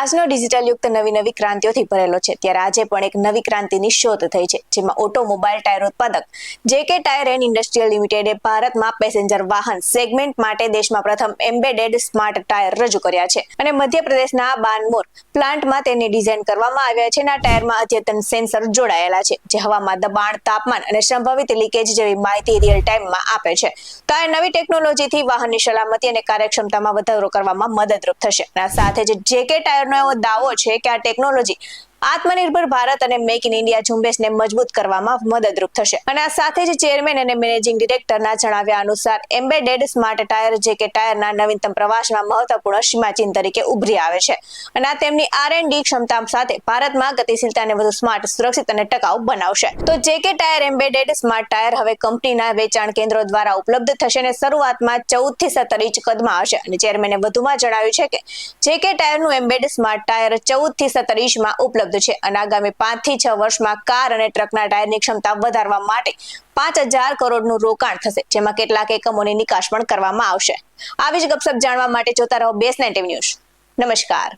આજનો ડિજિટલ યુક્ત નવી નવી ક્રાંતિઓથી ભરેલો છે. ત્યારે આજે પણ એક નવી ક્રાંતિની શોધ થઈ છે, જેમાં ઓટોમોબાઈલ ટાયર ઉત્પાદક જેકે ટાયર એન્ડ ઇન્ડસ્ટ્રીયલ લિમિટેડે ભારતમાં પેસેન્જર વાહન સેગમેન્ટ માટે દેશમાં પ્રથમ એમ્બેડેડ સ્માર્ટ ટાયર રજૂ કર્યા છે. અને મધ્યપ્રદેશના બાનમોર પ્લાન્ટમાં તેને ડિઝાઇન કરવામાં આવ્યા છે અને આ ટાયરમાં અદ્યતન સેન્સર જોડાયેલા છે, જે હવામાં દબાણ, તાપમાન અને સંભવિત લીકેજ જેવી માહિતી રિયલ ટાઈમમાં આપે છે. તો આ નવી ટેકનોલોજીથી વાહનની સલામતી અને કાર્યક્ષમતામાં વધારો કરવામાં મદદરૂપ થશે. આ સાથે જ જેકે ટાયરનો એવો દાવો છે કે આ ટેકનોલોજી આત્મનિર્ભર ભારત અને મેક ઇન ઇન્ડિયા ઝુંબેશને મજબૂત કરવામાં મદદરૂપ થશે. અને આ સાથે જ ચેરમેન અને મેનેજિંગ ડિરેક્ટરના જણાવ્યા અનુસાર, એમ્બેડેડ સ્માર્ટ ટાયર, જે કે ટાયરના નવીનતમ પ્રવાસમાં મહત્વપૂર્ણ સીમાચિહ્ન તરીકે ઉભરી આવે છે. અને આ તેમની આર એન્ડ ડી ક્ષમતા સાથે ભારતમાં ગતિશીલતાને વધુ સ્માર્ટ, સુરક્ષિત અને ટકાઉ બનાવશે. તો જે કે ટાયર, એમ્બેડેડ સ્માર્ટ ટાયર હવે કંપનીના વેચાણ કેન્દ્રો દ્વારા ઉપલબ્ધ થશે અને શરૂઆતમાં ચૌદથી સત્તર ઇંચ કદમાં હશે અને ચેરમેને વધુમાં જણાવ્યું છે કે, જે કે ટાયરનું એમ્બેડ સ્માર્ટ ટાયર ચૌદથી સત્તર ઇંચમાં ઉપલબ્ધ છે. અને આગામી પાંચથી છ વર્ષમાં કાર અને ટ્રકના ટાયરની ક્ષમતા વધારવા માટે પાંચ હજાર કરોડનું રોકાણ થશે, જેમાં કેટલાક એકમોની નિકાસ પણ કરવામાં આવશે. આવી જ ગપસપ જાણવા માટે જોતા રહો બેસ નેટિવ ન્યૂઝ. નમસ્કાર.